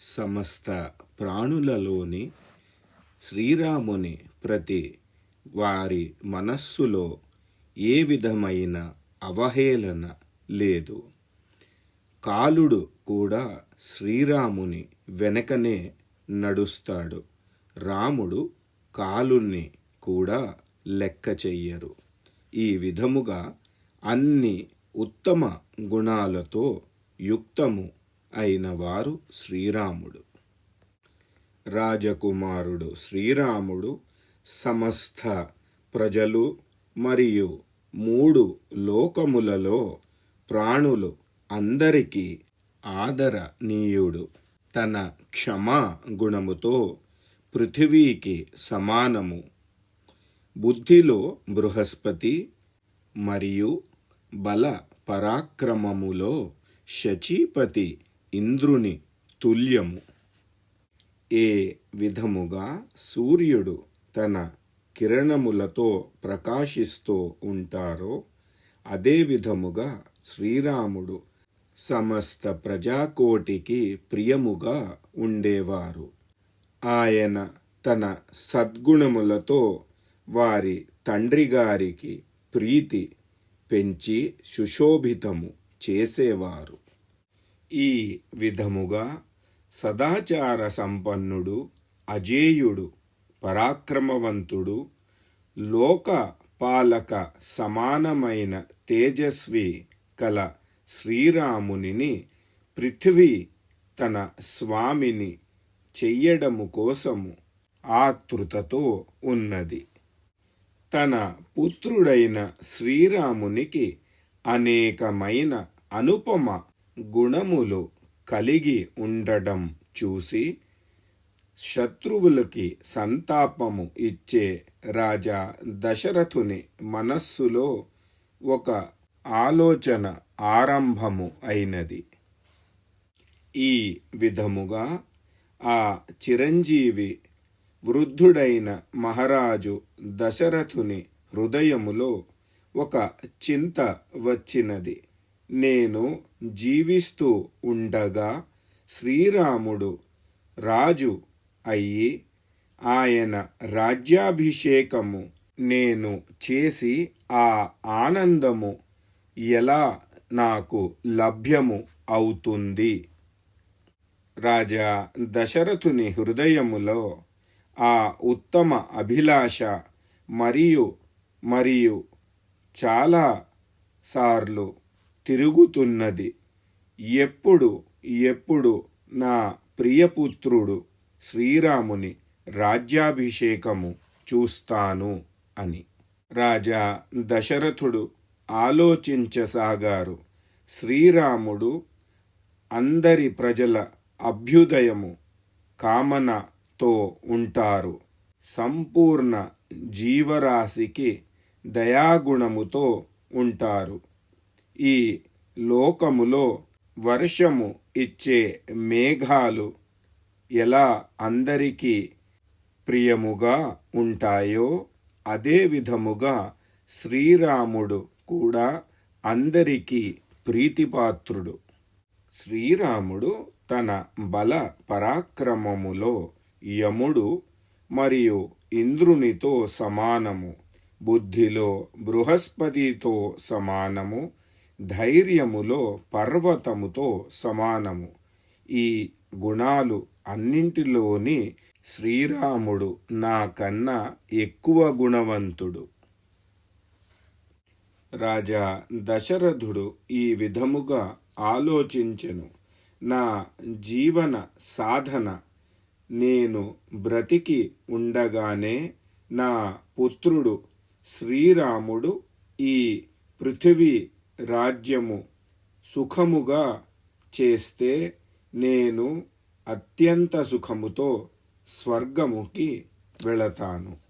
సమస్త ప్రాణులలోని శ్రీరాముని ప్రతి వారి మనస్సులో ఏ విధమైన అవహేళన లేదు. కాలుడు కూడా శ్రీరాముని వెనకనే నడుస్తాడు. రాముడు కాలుణ్ణి కూడా లెక్క చెయ్యరు. ఈ విధముగా అన్ని ఉత్తమ గుణాలతో యుక్తము అయిన వారు శ్రీరాముడు. రాజకుమారుడు శ్రీరాముడు సమస్త ప్రజలు మరియు మూడు లోకములలో ప్రాణులు అందరికీ ఆదరణీయుడు. తన క్షమా గుణముతో పృథివీకి సమానము. బుద్ధిలో బృహస్పతి మరియు బల పరాక్రమములో శచీపతి ఇంద్రుని తుల్యము. ఏ విధముగా సూర్యుడు తన కిరణములతో ప్రకాశిస్తూ ఉంటారో అదే విధముగా శ్రీరాముడు సమస్త ప్రజాకోటికి ప్రియముగా ఉండేవారు. ఆయన తన సద్గుణములతో వారి తండ్రి గారికి ప్రీతి పెంచి సుశోభితము చేసేవారు. ఈ విధముగా సదాచార సంపన్నుడు అజేయుడు పరాక్రమవంతుడు లోక పాలక సమానమైన తేజస్వి కల శ్రీరామునిని పృథ్వీ తన స్వామిని చెయ్యడము కోసము ఆతృతతో ఉన్నది. తన పుత్రుడైన శ్రీరామునికి అనేకమైన అనుపమ గుణములు కలిగి ఉండడం చూసి శత్రువులకి సంతాపము ఇచ్చే రాజా దశరథుని మనస్సులో ఒక ఆలోచన ఆరంభము అయినది. ఈ విధముగా ఆ చిరంజీవి వృద్ధుడైన మహారాజు దశరథుని హృదయములో ఒక చింత వచ్చినది. నేను జీవిస్తూ ఉండగా శ్రీరాముడు రాజు అయ్యి ఆయన రాజ్యాభిషేకము నేను చేసి ఆ ఆనందము ఎలా నాకు లభ్యము అవుతుంది? రాజా దశరథుని హృదయములో ఆ ఉత్తమ అభిలాష మరియు మరియు చాలా సార్లు తిరుగుతున్నది. ఎప్పుడు ఎప్పుడు నా ప్రియపుత్రుడు శ్రీరాముని రాజ్యాభిషేకము చూస్తాను అని. రాజా దశరథుడు ఆలోచించసాగారు. శ్రీరాముడు అందరి ప్రజల అభ్యుదయము కామనతో ఉంటారు. సంపూర్ణ జీవరాశికి దయాగుణముతో ఉంటారు. ఈ లోకములో వర్షము ఇచ్చే మేఘాలు ఎలా అందరికీ ప్రియముగా ఉంటాయో అదే విధముగా శ్రీరాముడు కూడా అందరికీ ప్రీతిపాత్రుడు. శ్రీరాముడు తన బల పరాక్రమములో యముడు మరియు ఇంద్రునితో సమానము బుద్ధిలో బృహస్పతితో సమానము ధైర్యములో పర్వతముతో సమానము. ఈ గుణాలు అన్నింటిలోని శ్రీరాముడు నాకన్నా ఎక్కువ గుణవంతుడు. రాజా దశరథుడు ఈ విధముగా ఆలోచించెను. నా జీవన సాధన నేను బ్రతికి ఉండగానే నా పుత్రుడు శ్రీరాముడు ఈ పృథివీ రాజ్యము సుఖముగా చేస్తే నేను అత్యంత సుఖముతో స్వర్గముకి వెళతాను.